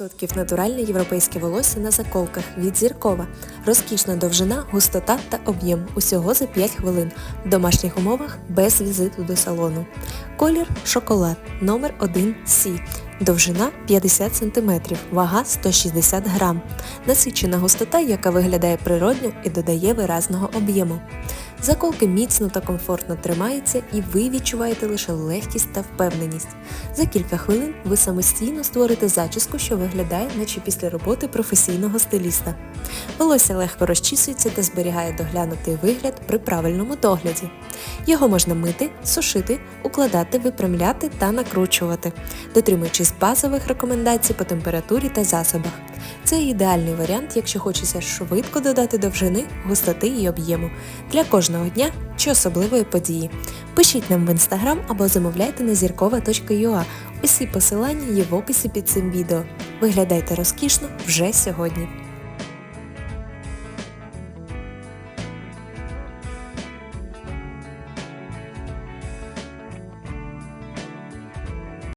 100% натуральне європейське волосся на заколках від зіркова. Розкішна довжина, густота та об'єм. Усього за 5 хвилин. В домашніх умовах без візиту до салону. Колір шоколад номер 1 Сі. Довжина 50 см, вага 160 грам. Насичена густота, яка виглядає природньо і додає виразного об'єму. Заколки міцно та комфортно тримаються і ви відчуваєте лише легкість та впевненість. За кілька хвилин ви самостійно створите зачіску, що виглядає, наче після роботи професійного стиліста. Волосся легко розчісується та зберігає доглянутий вигляд при правильному догляді. Його можна мити, сушити, укладати, випрямляти та накручувати, дотримуючись базових рекомендацій по температурі та засобах. Це ідеальний варіант, якщо хочеться швидко додати довжини, густоти і об'єму для кожного дня чи особливої події. Пишіть нам в інстаграм або замовляйте на зіркова.ua. Усі посилання є в описі під цим відео. Виглядайте розкішно вже сьогодні.